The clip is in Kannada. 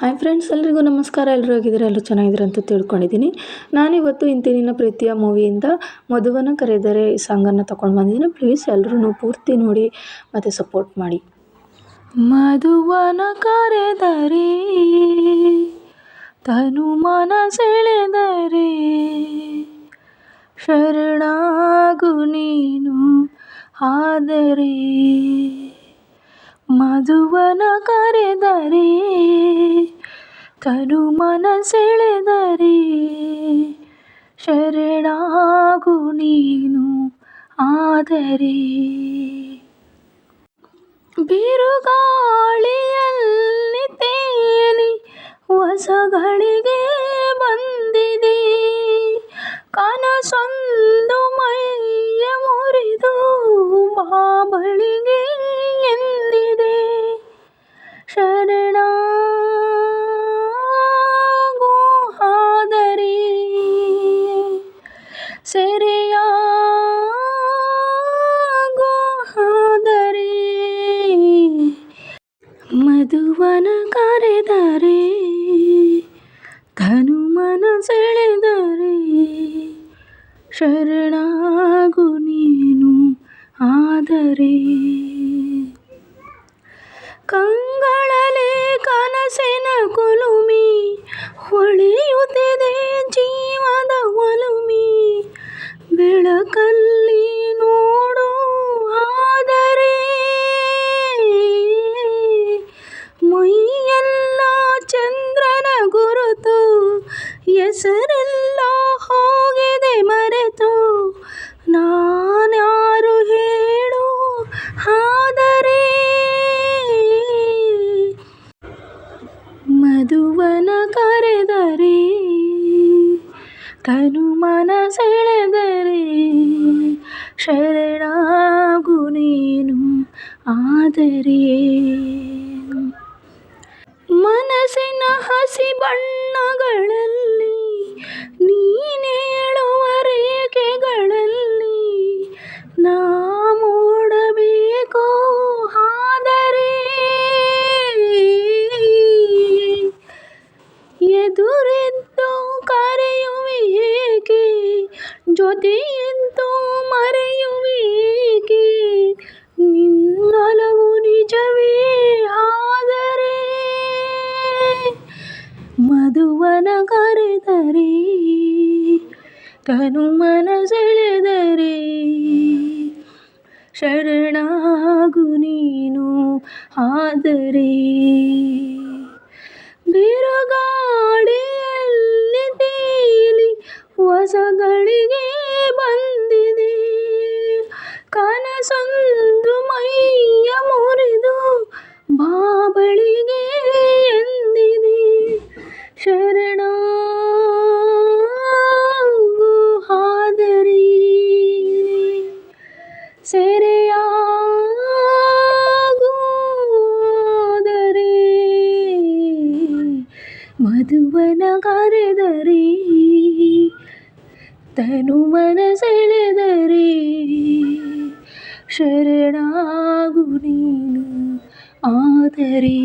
ಹಾಯ್ ಫ್ರೆಂಡ್ಸ್ ಎಲ್ರಿಗೂ ನಮಸ್ಕಾರ. ಎಲ್ಲರೂ ಹೇಗಿದ್ದೀರಾ? ಎಲ್ಲರೂ ಚೆನ್ನಾಗಿದ್ದೀರಾ ಅಂತ ತಿಳ್ಕೊಂಡಿದ್ದೀನಿ. ನಾನಿವತ್ತು ಇಂತಿನಿನ ಪ್ರೀತಿಯ ಮೂವಿಯಿಂದ ಮಧುವನ ಕರೆದರೆ ಈ ಸಾಂಗನ್ನು ತೊಗೊಂಡು ಬಂದಿದ್ದೀನಿ. ಪ್ಲೀಸ್ ಎಲ್ಲರೂ ಪೂರ್ತಿ ನೋಡಿ ಮತ್ತು ಸಪೋರ್ಟ್ ಮಾಡಿ. ಮಧುವನ ಕರೆದರೆ ತನು ಮನ ಸೆಳೆದರೆ ಶರಣಾಗು ನೀನು ಆದರೆ ಮಧುವನ ಕರೆದರೆ ತನು ಮನ ಸೆಳೆದರೆ ಶರಣಾಗು ನೀನು ಆದರೆ. ಬಿರುಗಾಳಿಯಲ್ಲಿ ತೇಲಿ ಹೊಸಗಳಿಗೆ ಬಂದಿದೆ. ಕನಸೊಂದು ಮಧುವನ ಕರೆದರೆ ಧನುಮನ ಸೆಳೆದರೆ ಶರಣಾಗು ನೀನು ಆದರೆ. ಕಂಗಳಲೆ ಕನಸಿನ ಕುಲುಮಿ ಹೊಳೆಯುತ್ತಿದೆ ಮಧುವನ ಕರೆದರೆ ತನು ಮನ ಸೆಳೆದರೆ ಶರಣಾಗು ನೀನು ಆದರೆ ಮನಸ್ಸಿನ ಹಸಿ ಬಣ್ಣಗಳಲ್ಲಿ ನೀನೇಳುವ ರೇಖೆಗಳಲ್ಲಿ ನಾ ಜೊತೆಯಿದ್ದು ಮರೆಯುವೆ ನಿನ್ನಲವು ನಿಜವೇ ಆದರೆ ಮಧುವನ ಕರೆದರೆ, ತನು ಮನ ಸೆಳೆದರೆ ಶರಣಾಗು ನೀನು ಆದರೆ. ಬಿರುಗಾಳಿಯಲ್ಲಿ ತೇಲಿ ಹೊಸಗಳಿಗೆ ಕನಸೊಂದು ಮೈಯ ಮುರಿದು ಬಾಬಳಿಗೆ ಎಂದಿದೆ. ಶರಣಾಗು ಹಾದರಿ. ಸೆರೆಯಾಗು ಆದರೆ ಮಧುವನ ಕರೆದರೆ. ತನು ಮನ ಸೆಳೆದರೆ ಶರಣಾಗು ನೀನು ಆದರೆ